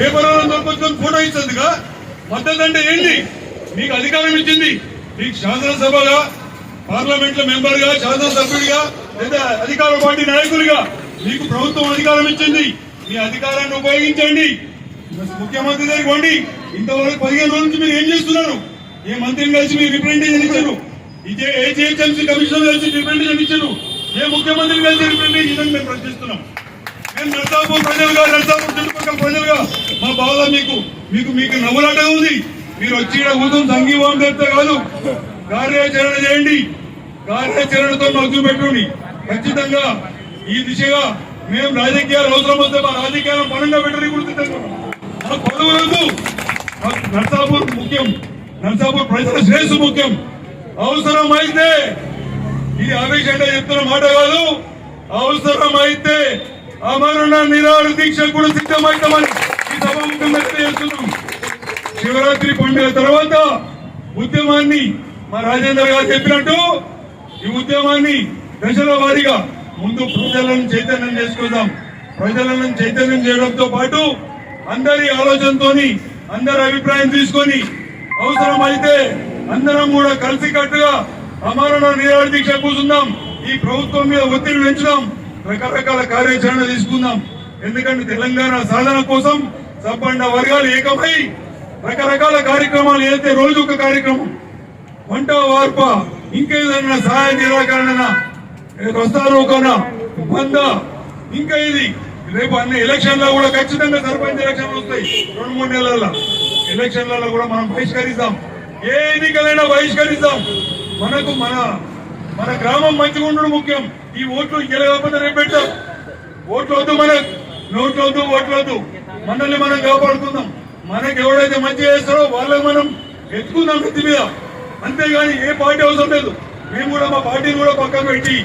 పేపర్లను దొరకొచ్చుకొని ఫోటో ఇస్తుందిగా మద్దతు అంటే ఏంటి? మీకు అధికారం ఇచ్చింది మీకు శాసనసభగా పార్లమెంట్లో మెంబర్గా శాసనసభ్యుడిగా లేదా అధికార పార్టీ నాయకులుగా మీకు ప్రభుత్వం అధికారం ఇచ్చింది. మీ అధికారాన్ని ఉపయోగించండి. ముఖ్యమంత్రి దగ్గరికి ఇంతవరకు పదిహేను రోజుల నుంచి మీరు ఏం చేస్తున్నారు? ఏ మంత్రిని కలిసి మీరు రిప్రజెంటేషన్ ఇచ్చారు? ఇదే ఏ జిహెచ్ఎంసీ కమిషనర్ కలిసి రిప్రజెంటేషన్ ఇచ్చారు? ఏ ముఖ్యమంత్రిని కలిసి రిప్రజెంటేషన్ మేము ప్రశ్నిస్తున్నాం. మేము నర్సాపూర్ ప్రజలుగా నర్సాపూర్ చుట్టుపక్కల ప్రజలుగా మా బాధ మీకు మీకు మీకు నవ్వులాట ఉంది. మీరు వచ్చి ఈడ కూర్చొని సంఘీభావం చెప్తే కాదు. కార్యాచరణ చేయండి. కార్యాచరణతో నొక్కి పెట్టుకోండి ఖచ్చితంగా ఈ దిశగా మేము రాజకీయాలు అవసరం వస్తే మా రాజకీయాలను పనంగా పెట్టని గుర్తిస్తాం పదవులకు నర్సాపూర్ ముఖ్యం. నర్సాపూర్ ప్రజల శ్రేయస్సు ముఖ్యం. అవసరం అయితే ఇది ఆవేశంగా చెప్తున్న మాట కాదు. అవసరం అయితే అమరణ నిరాహార దీక్ష కూడా సిద్ధమవుతామని ఈ సభాముఖంగా తెలియజేస్తున్నాం శివరాత్రి పండుగ తర్వాత ఉద్యమాన్ని మా రాజేంద్ర గారు చెప్పినట్టు ఈ ఉద్యమాన్ని దశల వారీగా ముందు ప్రజలను చైతన్యం చేసుకుందాం. ప్రజలను చైతన్యం చేయడంతో పాటు అందరి ఆలోచనతోని అందరి అభిప్రాయం తీసుకొని అవసరమైతే అందరం కూడా కలిసికట్టుగా అమరణ నిరాహార దీక్ష కూర్చుందాం ఈ ప్రభుత్వం మీద ఒత్తిడి పెంచుదాం. రకరకాల కార్యాచరణ తీసుకుందాం. ఎందుకంటే తెలంగాణ సాధన కోసం సంపన్న వర్గాలు ఏకమై రకరకాల కార్యక్రమాలు ఏదైతే రోజు ఒక కార్యక్రమం వంట వార్ప ఇంకేదన్నా సహాయ నిరాకరణ వస్తారోకన బంద ఇంకా ఇది. రేపు అన్ని ఎలక్షన్లో కూడా ఖచ్చితంగా సర్పంచ్ ఎలక్షన్లు వస్తాయి రెండు మూడు నెలల్లో. ఎలక్షన్లలో కూడా మనం బహిష్కరిస్తాం. ఏ ఎన్నికలైనా బహిష్కరిస్తాం. మనకు మన మన గ్రామం మంచిగా ఉండడం ముఖ్యం. ఈ ఓట్లు గెలవకపోతే రేపు పెట్టాం. ఓట్లు వద్దు మనకు. నోట్లు వద్దు ఓట్లు వద్దు. మనల్ని మనం కాపాడుకుందాం. మనకి ఎవడైతే మంచి చేస్తారో వాళ్ళకి మనం ఎత్తుకుందాం వృత్తి మీద. అంతేగాని ఏ పార్టీ అవసరం లేదు. మేము కూడా మా పార్టీని కూడా పక్కన పెట్టి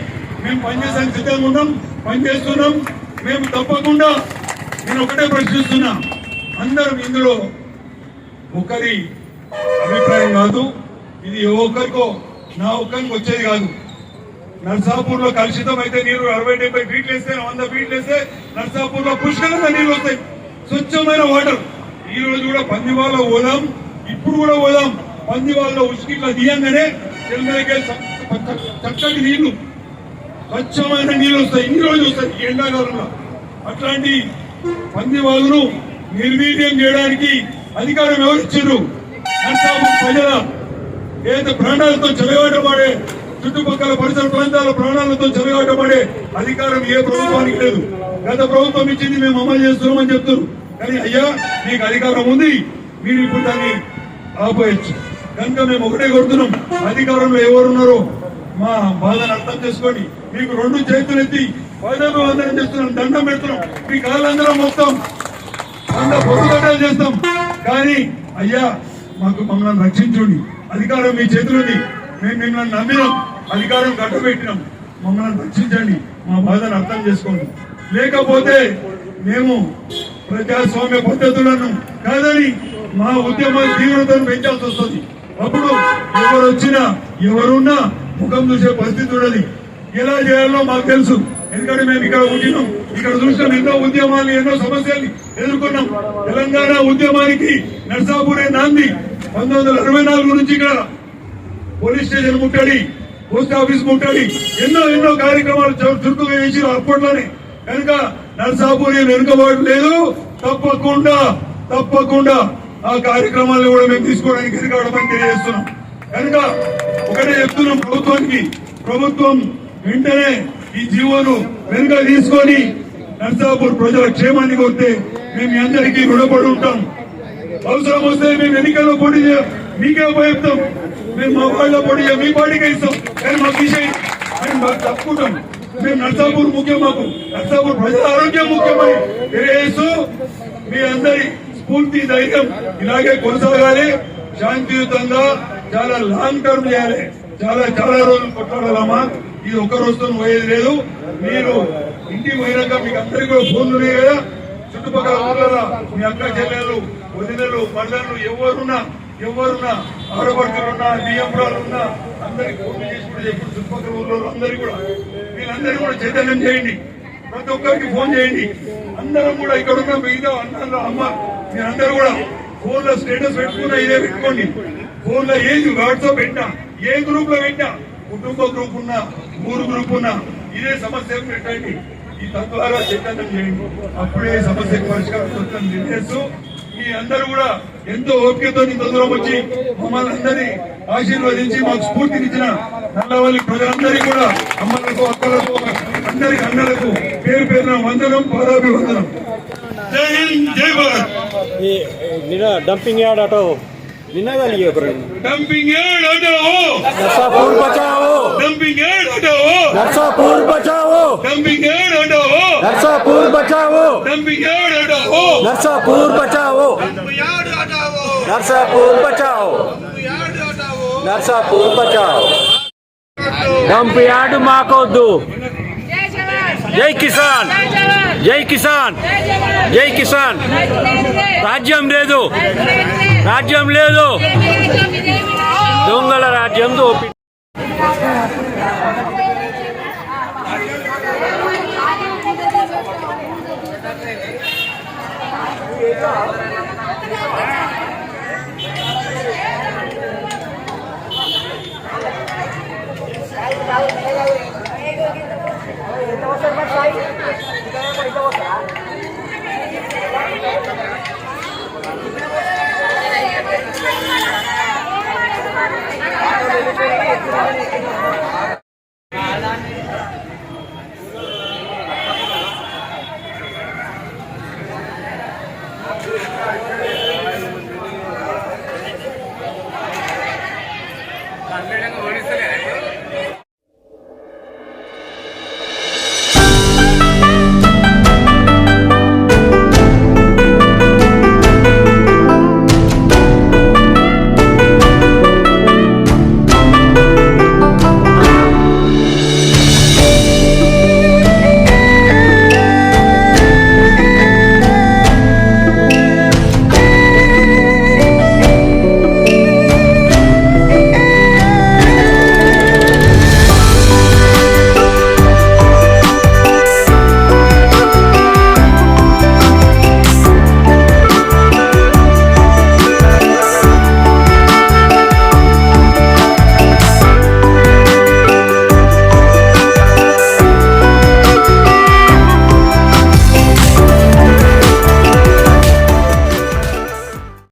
మేము పనిచేసానికి సిద్ధంగా ఉన్నాం పనిచేస్తున్నాం. మేము తప్పకుండా నేను ఒకటే ప్రశ్నిస్తున్నా. అందరం ఇందులో ఒకరి అభిప్రాయం కాదు. ఇది ఒక్కరికో నా ఒక్కరికి వచ్చేది కాదు. నర్సాపూర్లో కలుషితం అయితే నీరు అరవై డెబ్బై ఫీట్లు వేస్తే వంద ఫీట్లు వేస్తే నర్సాపూర్లో పుష్కలంగా నీళ్ళు వస్తాయి. స్వచ్ఛమైన వాటర్. ఈ రోజు కూడా పందివాళ్ళ పోదాం ఇప్పుడు కూడా పోదాం పందివాళ్ళ ఉసుకిట్లా తీయంగానే చక్కటి నీళ్ళు స్వచ్ఛమైన నీళ్ళు వస్తాయి. ఈ రోజు వస్తాయి ఎండాకాలంలో. అట్లాంటి పందివాళ్ళను నిర్వీర్యం చేయడానికి అధికారం ఎవరిచ్చారు నర్సాపూర్ ప్రజల. ఏదైతే ప్రాణాలతో చెలగాటమాడే చుట్టుపక్కల పరిసర ప్రాంతాల ప్రాణాలతో చెలగాటమాడే అధికారం ఏ ప్రభుత్వానికి లేదు. గత ప్రభుత్వం ఇచ్చింది మేము అమలు చేస్తున్నామని చెప్తున్నారు. కానీ అయ్యా మీకు అధికారం ఉంది. మీరు ఇప్పుడు దాన్ని ఆపేయచ్చు. కనుక మేము ఒకటే కొడుతున్నాం అధికారంలో ఎవరున్నారో మా బాధను అర్థం చేసుకోండి. మీకు రెండు చేతులు ఎత్తి పాదాభివందనం చేస్తున్నాం. దండం పెడుతున్నాం. మీ కాళ్ళందరం మొత్తం వంద పొద్దుగడ్డలు చేస్తాం. కానీ అయ్యా మాకు మమ్మల్ని రక్షించండి. అధికారం మీ చేతిలో మేము మిమ్మల్ని నమ్మినాం. అధికారం కట్టబెట్టినాం. మమ్మల్ని రక్షించండి. మా బాధను అర్థం చేసుకోండి. లేకపోతే మేము ప్రజాస్వామ్య పద్ధతులను కాదని మా ఉద్యమ తీవ్రతను పెంచాల్సి వస్తుంది. అప్పుడు ఎవరు వచ్చినా ఎవరున్నా ముఖం చూసే పరిస్థితి ఉండదు. ఎలా చేయాలో మాకు తెలుసు. ఎందుకంటే మేము ఇక్కడ పుట్టినాం ఇక్కడ చూసినాం ఎన్నో ఉద్యమాలు ఎన్నో సమస్యల్ని ఎదుర్కొన్నాం. తెలంగాణ ఉద్యమానికి నర్సాపూరే నాంది. పంతొమ్మిది వందల అరవై నాలుగు నుంచి ఇక్కడ పోలీస్ స్టేషన్ ముట్టడి. పోస్ట్ ఆఫీస్ ముట్టడి ఎన్నో ఎన్నో కార్యక్రమాలు చురుకుగా చేసి అప్పట్లోనే. కనుక నర్సాపూర్ వెనుకబాటు లేదు. తప్పకుండా తప్పకుండా ఆ కార్యక్రమాలను కూడా మేము తీసుకోవడానికి వెనుకబడమని తెలియజేస్తున్నాం. కనుక ఒకటే చెప్తున్నాం ప్రభుత్వానికి. ప్రభుత్వం వెంటనే ఈ జీవోను వెనుక తీసుకొని నర్సాపూర్ ప్రజల క్షేమాన్ని కోరితే మేము అందరికీ రుణపడి ఉంటాం. అవసరం వస్తే మేము ఎన్నికల్లో పోటీ చేయాలి మీకే ఉపయోగిస్తాం. మేము మా వాళ్ళ పొడి మీ పార్టీకే ఇస్తాం. కానీ మాకు విషయం మేము మాకు తప్పుకుంటాం. మేము నర్సాపూర్ ముఖ్యం మాకు. నర్సాపూర్ ప్రజల ఆరోగ్యం ముఖ్యమని తెలియజేస్తూ మీ అందరి స్ఫూర్తి ధైర్యం ఇలాగే కొనసాగాలి. శాంతియుతంగా చాలా లాంగ్ టర్మ్ చేయాలి. చాలా చాలా రోజులు కొట్లాడాలమ్మా ఇది ఒక్క రోజుతో పోయేది లేదు. మీరు ఇంటికి పోయినాక మీకు అందరికీ కూడా ఫోన్లు ఉన్నాయి కదా. చుట్టుపక్కల ఊర్లలో మీ అక్క చెల్లెలు వదినలు మళ్ళలు ఎవరున్నా ఎవరున్నా ఆడపడుతులున్నా బియ్యంరాలున్నా అందరికి ఫోన్ చేసి కూడా చెప్పి. చుట్టుపక్కల ఊళ్ళో అందరికీ కూడా. వీళ్ళందరూ కూడా చైతన్యం చేయండి. ప్రతి ఒక్కరికి ఫోన్ చేయండి. అందరం కూడా ఇక్కడ ఉన్న మిగతా అన్నలు అమ్మ మీరందరూ కూడా ఫోన్లో స్టేటస్ పెట్టుకున్నా ఇదే పెట్టుకోండి. ఫోన్లో ఏది వాట్సాప్ పెట్టినా ఏ గ్రూప్లో పెట్టినా కుటుంబ గ్రూప్ ఉన్నా ఊరు గ్రూప్ ఉన్నా ఇదే సమస్య పెట్టండి ఈ తద్వారా చైతన్యం చేయండి. అప్పుడే సమస్యకు పరిష్కారం నిర్ణయిస్తూ మీ అందరూ కూడా ఎంతో ఓపికతో ఇంత దూరం వచ్చి మమ్మల్ని అందరినీ ఆశీర్వదించి మాకు స్ఫూర్తినిచ్చిన నల్లవల్లి ప్రజలందరికీ కూడా అమ్మలకు అక్కలకు అందరికి అన్నలకు పేరు పేరున వందనం పాదాభివందనం జై హింద్ జై భారత్ ये निना डंपिंग यार्ड हटाओ निना वाली है पर डंपिंग यार्ड हटाओ नरसापुर बचाओ डंपिंग यार्ड हटाओ नरसापुर बचाओ डंपिंग यार्ड हटाओ నర్సాపూర్ బచావో. నర్సాపూర్ బచావో. నర్సాపూర్ బచావో. నర్సాపూర్ బచావో. డంపియాడు మాకొద్దు. జై కిసాన్. జై కిసాన్. జై కిసాన్. రాజ్యం లేదు. రాజ్యం లేదు. దొంగల రాజ్యం దోపి 没坐好